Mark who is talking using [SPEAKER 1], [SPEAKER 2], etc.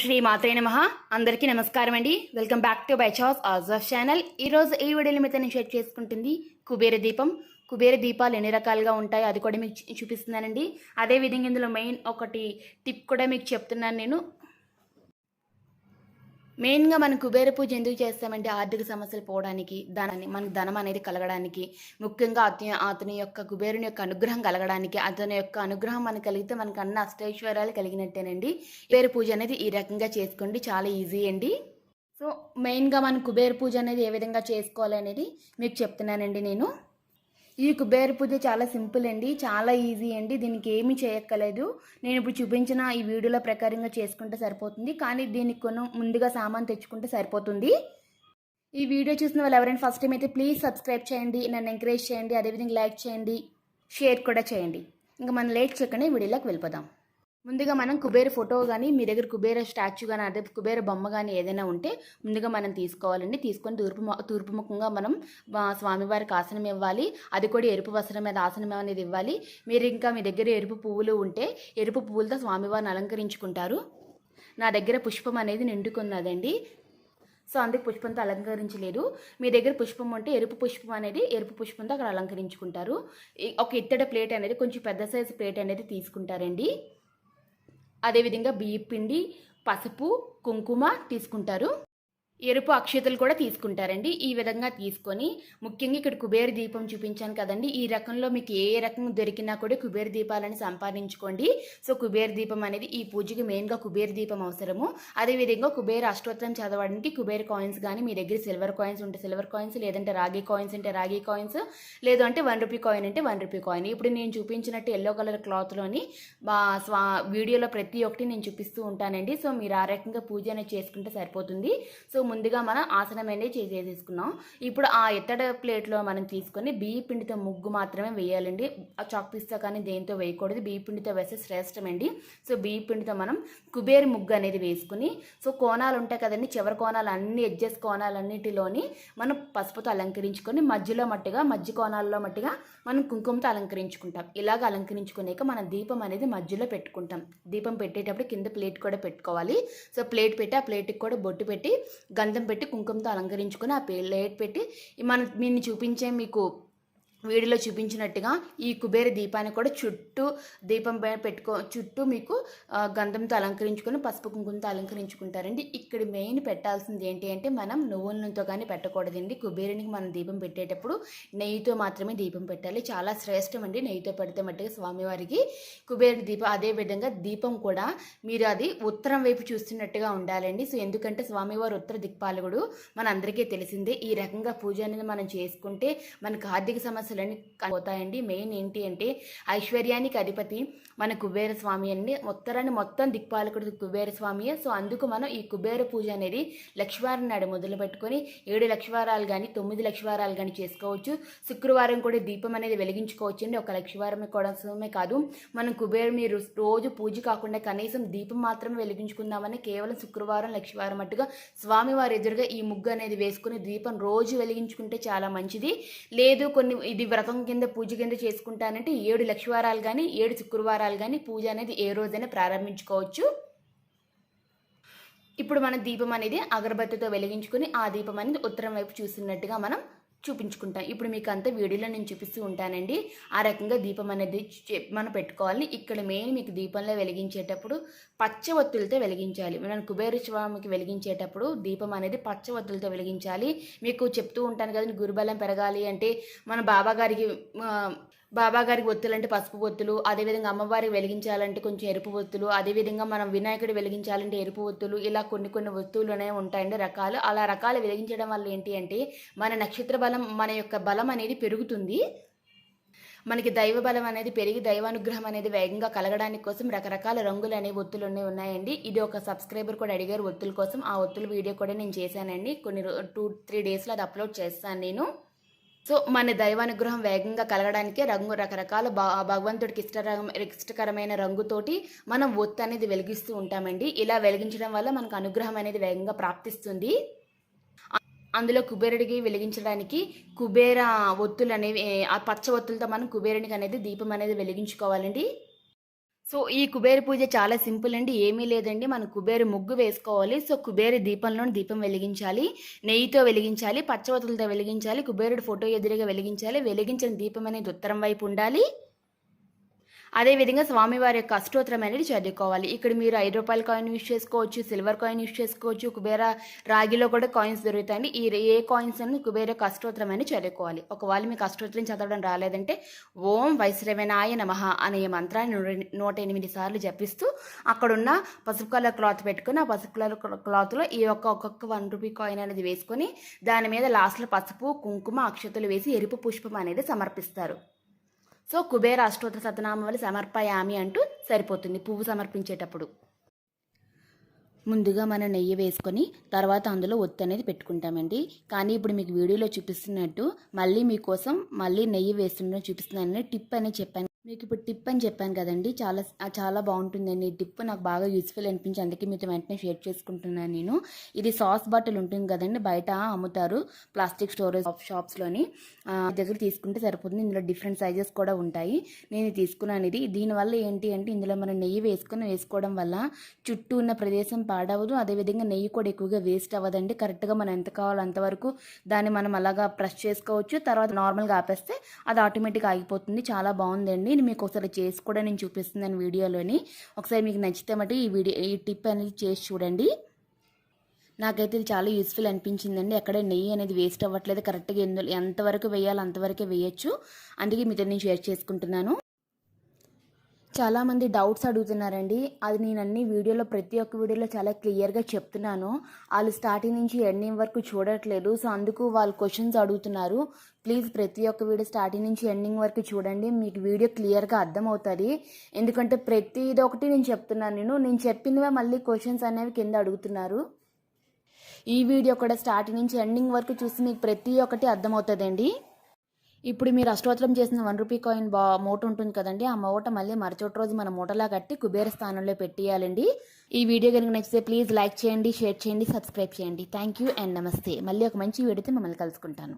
[SPEAKER 1] శ్రీ మాత్రే నమ. అందరికీ నమస్కారం అండి. వెల్కమ్ బ్యాక్ టు బై చాస్ ఆజాఫ్ ఛానల్ ఈరోజు ఈ వీడియోలో మీతో నేను షేర్ చేసుకుంటుంది కుబేర దీపం. కుబేర దీపాలు ఎన్ని రకాలుగా ఉంటాయో అది కూడా మీకు చూపిస్తున్నానండి. అదేవిధంగా ఇందులో మెయిన్ ఒకటి టిప్ కూడా మీకు చెప్తున్నాను నేను. మెయిన్గా మనం కుబేర పూజ ఎందుకు చేస్తామంటే ఆర్థిక సమస్యలు పోవడానికి ధనాన్ని మనకు ధనం అనేది కలగడానికి ముఖ్యంగా అతని అతని యొక్క కుబేరుని యొక్క అనుగ్రహం కలగడానికి అతని యొక్క అనుగ్రహం మనకు కలిగితే మనకు అన్న అష్టైశ్వర్యాలు కలిగినట్టేనండి. కుబేర పూజ అనేది ఈ రకంగా చేసుకోండి చాలా ఈజీ అండి. సో మెయిన్గా మనం కుబేర పూజ అనేది ఏ విధంగా చేసుకోవాలి అనేది మీకు చెప్తున్నానండి నేను. ఈ కుబేర పూజ చాలా సింపుల్ అండి చాలా ఈజీ అండి దీనికి ఏమీ చేయక్కలేదు నేను ఇప్పుడు చూపించిన ఈ వీడియోల ప్రకారంగా చేసుకుంటే సరిపోతుంది కానీ దీనికి కొను ముందుగా సామాన్ తెచ్చుకుంటే సరిపోతుంది. ఈ వీడియో చూసిన వాళ్ళు ఎవరైనా ఫస్ట్ టైం అయితే ప్లీజ్ సబ్స్క్రైబ్ చేయండి నన్ను ఎంకరేజ్ చేయండి అదేవిధంగా లైక్ చేయండి షేర్ కూడా చేయండి. ఇంకా మనం లేట్ చేయకుండా వీడియోలోకి వెళ్ళిపోదాం. ముందుగా మనం కుబేర ఫోటో కానీ మీ దగ్గర కుబేర స్టాచ్యూ కానీ అదే కుబేర బొమ్మ కానీ ఏదైనా ఉంటే ముందుగా మనం తీసుకోవాలండి. తీసుకొని తూర్పు తూర్పుముఖంగా తూర్పు ముఖంగా మనం స్వామివారికి ఆసనం ఇవ్వాలి. అది కూడా ఎరుపు వస్త్రం మీద ఆసనం అనేది ఇవ్వాలి. మీరు ఇంకా మీ దగ్గర ఎరుపు పువ్వులు ఉంటే ఎరుపు పువ్వులతో స్వామివారిని అలంకరించుకుంటారు. నా దగ్గర పుష్పం అనేది నిండుకున్నదండి. సో అందుకు పుష్పంతో అలంకరించలేదు. మీ దగ్గర పుష్పం ఉంటే ఎరుపు పుష్పం అనేది ఎరుపు పుష్పంతో అక్కడ అలంకరించుకుంటారు. ఒక ఇత్తడి ప్లేట్ అనేది కొంచెం పెద్ద సైజు ప్లేట్ అనేది తీసుకుంటారండి. అదేవిధంగా బియ్య పిండి పసుపు కుంకుమ తీసుకుంటారు. ఎరుపు అక్షతలు కూడా తీసుకుంటారండి. ఈ విధంగా తీసుకొని ముఖ్యంగా ఇక్కడ కుబేర దీపం చూపించాను కదండి. ఈ రకంలో మీకు ఏ రకం దొరికినా కూడా కుబేర దీపాలని సంపాదించుకోండి. సో కుబేర దీపం అనేది ఈ పూజకి మెయిన్గా కుబేర దీపం అవసరము. అదేవిధంగా కుబేర అష్టోత్తరం చదవడానికి కుబేర కాయిన్స్ కానీ మీ దగ్గర సిల్వర్ కాయిన్స్ ఉంటే సిల్వర్ కాయిన్స్ లేదంటే రాగి కాయిన్స్ అంటే రాగి కాయిన్స్ లేదు అంటే వన్ రూపీ కాయిన్ అంటే వన్ రూపీ కాయిన్. ఇప్పుడు నేను చూపించినట్టు ఎల్లో కలర్ క్లాత్లోని మా స్వా వీడియోలో ప్రతి ఒక్కటి నేను చూపిస్తూ ఉంటానండి. సో మీరు ఆ రకంగా పూజ అనేది చేసుకుంటే సరిపోతుంది. సో ముందుగా మనం ఆసనం అనేది చేసేసుకున్నాం ఇప్పుడు ఆ ఎత్తడ ప్లేట్లో మనం తీసుకొని బియ్య పిండితో ముగ్గు మాత్రమే వేయాలండి. ఆ చాక్ పిస్తా కానీ దేంతో వేయకూడదు. బియ్య పిండితో వేస్తే శ్రేష్టమండి సో బియ్య పిండితో మనం కుబేరు ముగ్గు అనేది వేసుకుని సో కోణాలు ఉంటాయి కదండి. చివరి కోణాలు అన్ని ఎడ్జెస్ కోణాలన్నిటిలోని మనం పసుపుతో అలంకరించుకొని మధ్యలో మట్టిగా మధ్య కోణాల్లో మట్టిగా మనం కుంకుమతో అలంకరించుకుంటాం. ఇలాగ అలంకరించుకునేక మనం దీపం అనేది మధ్యలో పెట్టుకుంటాం. దీపం పెట్టేటప్పుడు కింద ప్లేట్ కూడా పెట్టుకోవాలి. సో ప్లేట్ పెట్టి ఆ ప్లేట్కి కూడా బొట్టు పెట్టి గంధం పెట్టి కుంకుమతో అలంకరించుకొని ఆ ప్లేట్ పెట్టి మన మీరు చూపించే మీకు వీడియోలో చూపించినట్టుగా ఈ కుబేర దీపాన్ని కూడా చుట్టూ దీపం పైన పెట్టుకో చుట్టూ మీకు గంధంతో అలంకరించుకొని పసుపు కుంకుమతో అలంకరించుకుంటారండి. ఇక్కడ మెయిన్ పెట్టాల్సింది ఏంటి అంటే మనం నువ్వుల నూనెతో కానీ పెట్టకూడదండి. కుబేరునికి మనం దీపం పెట్టేటప్పుడు నెయ్యితో మాత్రమే దీపం పెట్టాలి. చాలా శ్రేష్టం అండి నెయ్యితో పెడితే మట్టుగా స్వామివారికి కుబేరుని దీపం. అదే విధంగా దీపం కూడా మీరు అది ఉత్తరం వైపు చూస్తున్నట్టుగా ఉండాలండి. సో ఎందుకంటే స్వామివారు ఉత్తర దిక్పాలకుడు. మన అందరికీ తెలిసిందే ఈ రకంగా పూజ అనేది మనం చేసుకుంటే మనకు ఆర్థిక సమస్య సమస్యలన్నీ పోతాయండి మెయిన్ ఏంటి అంటే ఐశ్వర్యానికి అధిపతి మన కుబేర స్వామి అండి. ఉత్తరాన్ని మొత్తం దిక్పాలకుడు కుబేర స్వామియే సో అందుకు మనం ఈ కుబేర పూజ అనేది లక్షవారం నాడు మొదలు పెట్టుకొని ఏడు లక్షవారాలు కానీ తొమ్మిది లక్షవారాలు కానీ చేసుకోవచ్చు. శుక్రవారం కూడా దీపం అనేది వెలిగించుకోవచ్చు అండి. ఒక లక్షవారమే కోసమే కాదు. మనం కుబేరు మీరు రోజు పూజ కాకుండా కనీసం దీపం మాత్రమే వెలిగించుకుందామని కేవలం శుక్రవారం లక్షవారం అట్టుగా స్వామివారి ఎదురుగా ఈ ముగ్గు అనేది వేసుకుని దీపం రోజు వెలిగించుకుంటే చాలా మంచిది. లేదు కొన్ని ఇది వ్రతం కింద పూజ కింద చేసుకుంటానంటే ఏడు లక్షవారాలు కానీ ఏడు శుక్రవారాలు కానీ పూజ అనేది ఏ రోజైనా ప్రారంభించుకోవచ్చు. ఇప్పుడు మన దీపం అనేది అగరబత్తితో వెలిగించుకుని ఆ దీపం అనేది ఉత్తరం వైపు చూస్తున్నట్టుగా మనం చూపించుకుంటాం. ఇప్పుడు మీకు అంతా వీడియోలో నేను చూపిస్తూ ఉంటానండి. ఆ రకంగా దీపం అనేది మనం పెట్టుకోవాలి. ఇక్కడ మెయిన్ మీకు దీపంలో వెలిగించేటప్పుడు పచ్చ ఒత్తులతో వెలిగించాలి. మనం కుబేర స్వామికి వెలిగించేటప్పుడు దీపం అనేది పచ్చ ఒత్తులతో వెలిగించాలి. మీకు చెప్తూ ఉంటాను కదండి గురుబలం పెరగాలి అంటే మన బాబాగారికి బాబాగారికి బాబా గారికి ఒత్తులు అంటే పసుపు ఒత్తులు అదేవిధంగా అమ్మవారికి వెలిగించాలంటే కొంచెం ఎరుపు ఒత్తులు అదేవిధంగా మనం వినాయకుడు వెలిగించాలంటే ఎరుపు ఒత్తులు ఇలా కొన్ని కొన్ని ఒత్తులు అనేవి ఉంటాయండి రకాలు. అలా రకాలు వెలిగించడం వల్ల ఏంటి అంటే మన నక్షత్ర బలం మన యొక్క బలం అనేది పెరుగుతుంది. మనకి దైవ బలం అనేది పెరిగి దైవానుగ్రహం అనేది వేగంగా కలగడానికి కోసం రకరకాల రంగులు అనేవి ఒత్తులు అనేవి ఉన్నాయండి. ఇది ఒక సబ్స్క్రైబర్ కూడా అడిగారు ఒత్తుల కోసం. ఆ ఒత్తుల వీడియో కూడా నేను చేశానండి. కొన్ని టూ త్రీ డేస్లో అది అప్లోడ్ చేస్తాను నేను. సో మన దైవానుగ్రహం వేగంగా కలగడానికి రంగు రకరకాల భా భగవంతుడికి ఇష్టరం ఇష్టకరమైన రంగుతోటి మనం ఒత్తు అనేది వెలిగిస్తూ ఉంటామండి. ఇలా వెలిగించడం వల్ల మనకు అనుగ్రహం అనేది వేగంగా ప్రాప్తిస్తుంది. అందులో కుబేరుడికి వెలిగించడానికి కుబేర ఒత్తులు అనేవి ఆ పచ్చ ఒత్తులతో మనం కుబేరునికి అనేది దీపం అనేది వెలిగించుకోవాలండి. సో ఈ కుబేర పూజ చాలా సింపుల్ అండి ఏమీ లేదండి. మనం కుబేరు ముగ్గు వేసుకోవాలి. సో కుబేరు దీపంలో దీపం వెలిగించాలి నెయ్యితో వెలిగించాలి పచ్చవతులతో వెలిగించాలి కుబేరుడు ఫోటో ఎదురుగా వెలిగించాలి. వెలిగించిన దీపం అనేది ఉత్తరం వైపు ఉండాలి. అదేవిధంగా స్వామివారి యొక్క అష్టోత్తరం అనేది చదువుకోవాలి. ఇక్కడ మీరు ఐదు రూపాయల కాయిన్ యూస్ చేసుకోవచ్చు సిల్వర్ కాయిన్ యూస్ చేసుకోవచ్చు కుబేర రాగిలో కూడా కాయిన్స్ దొరుకుతాయండి. ఈ ఏ కాయిన్స్ అని కుబేర యొక్క అష్టోత్తరం అని చదువుకోవాలి. ఒకవేళ మీకు అష్టోత్తరం చదవడం రాలేదంటే ఓం వైశ్రవనాయ నమః అనే మంత్రాన్ని నూట- నూట ఎనిమిది సార్లు జపిస్తూ అక్కడున్న పసుపు కలర్ క్లాత్ పెట్టుకుని ఆ పసుపు కలర్ క్లాత్లో ఈ యొక్క ఒక్కొక్క వన్ రూపీ కాయిన్ అనేది వేసుకొని దాని మీద లాస్ట్లో పసుపు కుంకుమ అక్షతలు వేసి ఎరుపు పుష్పం అనేది సమర్పిస్తారు. సో కుబేర అష్టోత్తర సతనామావళి సమర్పయామి అంటూ సరిపోతుంది పువ్వు సమర్పించేటప్పుడు. ముందుగా మనం నెయ్యి వేసుకొని తర్వాత అందులో ఒత్తి అనేది పెట్టుకుంటామండి. కానీ ఇప్పుడు మీకు వీడియోలో చూపిస్తున్నట్టు మళ్ళీ మీకోసం మళ్ళీ నెయ్యి వేస్తుండడం చూపిస్తున్నానని టిప్ అనేది చెప్పాను. మీకు ఇప్పుడు టిప్ అని చెప్పాను కదండి. చాలా చాలా బాగుంటుందండి. ఈ టిప్ నాకు బాగా యూస్ఫుల్ అనిపించి అందుకే మీతో వెంటనే షేర్ చేసుకుంటున్నాను నేను. ఇది సాస్ బాటిల్ ఉంటుంది కదండి బయట అమ్ముతారు ప్లాస్టిక్ స్టోరేజ్ షాప్స్లోని. దగ్గర తీసుకుంటే సరిపోతుంది. ఇందులో డిఫరెంట్ సైజెస్ కూడా ఉంటాయి. నేను తీసుకున్నాను ఇది. దీనివల్ల ఏంటి అంటే ఇందులో మనం నెయ్యి వేసుకొని వేసుకోవడం వల్ల చుట్టూ ఉన్న ప్రదేశం పాడవదు. అదేవిధంగా నెయ్యి కూడా ఎక్కువగా వేస్ట్ అవ్వదండి. కరెక్ట్గా మనం ఎంత కావాలో అంతవరకు దాన్ని మనం అలాగా ప్రెస్ చేసుకోవచ్చు. తర్వాత నార్మల్గా ఆపేస్తే అది ఆటోమేటిక్గా ఆగిపోతుంది. చాలా బాగుందండి. నేను మీకు ఒకసారి చేసి కూడా నేను చూపిస్తున్నాను వీడియోలోని. ఒకసారి మీకు నచ్చితే మటు ఈ వీడియో ఈ టిప్ అనేది చేసి చూడండి. నాకైతే ఇది చాలా యూస్ఫుల్ అనిపించిందండి. ఎక్కడ నెయ్యి అనేది వేస్ట్ అవ్వట్లేదు. కరెక్ట్గా ఎందు ఎంతవరకు వేయాలో అంతవరకే వేయచ్చు. అందుకే మీతో నేను షేర్ చేసుకుంటున్నాను. చాలామంది డౌట్స్ అడుగుతున్నారండి. అది నేను అన్ని వీడియోలో ప్రతి ఒక్క వీడియోలో చాలా క్లియర్గా చెప్తున్నాను. వాళ్ళు స్టార్టింగ్ నుంచి ఎండింగ్ వరకు చూడట్లేదు. సో అందుకు వాళ్ళు క్వశ్చన్స్ అడుగుతున్నారు. ప్లీజ్ ప్రతి ఒక్క వీడియో స్టార్టింగ్ నుంచి ఎండింగ్ వరకు చూడండి. మీకు వీడియో క్లియర్గా అర్థమవుతుంది. ఎందుకంటే ప్రతి ఒకటి నేను చెప్తున్నాను నేను. నేను చెప్పినవే మళ్ళీ క్వశ్చన్స్ అనేవి కింద అడుగుతున్నారు. ఈ వీడియో కూడా స్టార్టింగ్ నుంచి ఎండింగ్ వరకు చూసి మీకు ప్రతి ఒక్కటి అర్థమవుతుందండి. ఇప్పుడు మీరు అష్టోత్తరం చేసిన వన్ రూపీ కాయిన్ బా మూట ఉంటుంది కదండి. ఆ మూట మళ్ళీ మరచోటి రోజు మన మూటలా కట్టి కుబేర స్థానంలో పెట్టేయాలండి. ఈ వీడియో కనుక నచ్చితే ప్లీజ్ లైక్ చేయండి షేర్ చేయండి సబ్స్క్రైబ్ చేయండి. థ్యాంక్ యూ అండ్ నమస్తే. మళ్ళీ ఒక మంచి వీడియోతో మిమ్మల్ని కలుసుకుంటాను.